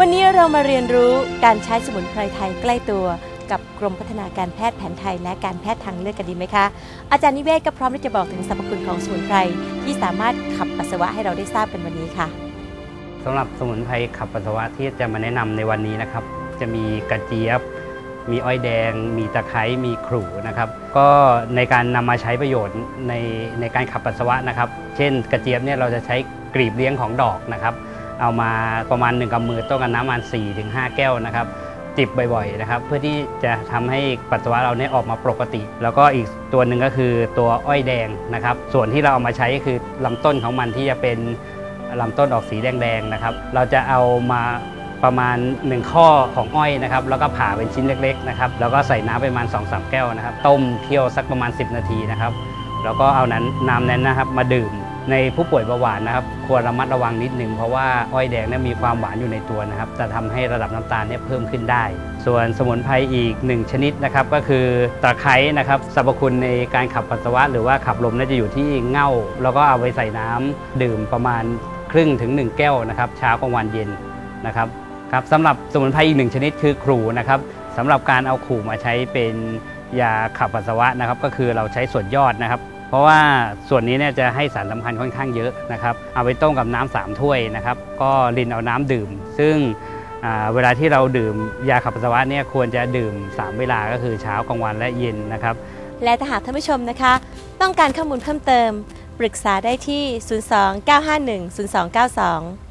วันนี้เรามาเรียนรู้การใช้สมุนไพรไทยใกล้ตัวกับกรมพัฒนาการแพทย์แผนไทย และการแพทย์ทางเลือกกันดีไหมคะ อาจารย์นิเวศก็พร้อมที่จะบอกถึงสรรพคุณของสมุนไพรที่สามารถขับปัสสาวะให้เราได้ทราบกันวันนี้ค่ะสำหรับสมุนไพรขับปัสสาวะที่จะมาแนะนำในวันนี้นะครับ จะมีกระเจี๊ยบ มีอ้อยแดง มีตะไคร้มีขรูนะครับ ก็ในการนำมาใช้ประโยชน์ในในการขับปัสสาวะนะครับ เช่น กระเจี๊ยบเนี่ยเราจะใช้กลีบเลี้ยงของดอกนะครับ เอามาประมาณ 1กำมือต้มกับน้ำประมาณ4-5 แก้วนะครับจิบบ่อยๆนะครับเพื่อที่จะทำให้ปัสสาวะเราเนี่ยออกมาปกติ แล้วก็อีกตัวหนึ่งก็คือตัวอ้อยแดงนะครับ ส่วนที่เราเอามาใช้ก็คือลำต้นของมันที่จะเป็นลำต้นออกสีแดงๆนะครับ เราจะเอามาประมาณ 1 ข้อของอ้อยนะครับ แล้วก็ผ่าเป็นชิ้นเล็กๆนะครับแล้วก็ใส่น้ำประมาณ 2-3 แก้วนะครับ ต้มเคี่ยวสักประมาณ 10 นาทีนะครับ แล้วก็เอานั้นน้ำนั้นนะครับมาดื่ม ในผู้ป่วยเบาหวานนะครับควรระมัดระวังนิดนึงเพราะว่าอ้อยแดงเนี่ยมีความหวานอยู่ในตัวนะครับจะทำให้ระดับน้ำตาลเนี่ยเพิ่มขึ้นได้ ส่วนสมุนไพรอีกหนึ่งชนิดนะครับก็คือตะไคร้นะครับสรรพคุณในการขับปัสสาวะ หรือว่าขับลมเนี่ยจะอยู่ที่เง่า แล้วก็เอาไปใส่น้ำดื่มประมาณครึ่งถึง 1 แก้วนะครับเช้ากลางวันเย็นนะครับครับสำหรับสมุนไพรอีกหนึ่งชนิดคือขรูนะครับสำหรับการเอาขรูมาใช้เป็นยาขับปัสสาวะนะครับก็คือเราใช้ส่วนยอดนะครับ เพราะว่าส่วนนี้เนี่ยจะให้สารสำคัญค่อนข้างเยอะนะครับ เอาไปต้มกับน้ำสามถ้วยนะครับ ก็รินเอาน้ำดื่ม ซึ่งเวลาที่เราดื่มยาขับปัสสาวะเนี่ยควรจะดื่ม 3 เวลาก็คือเช้ากลางวันและเย็นนะครับ และถ้าหากท่านผู้ชมนะคะ ต้องการข้อมูลเพิ่มเติม ปรึกษาได้ที่ 02 951 0292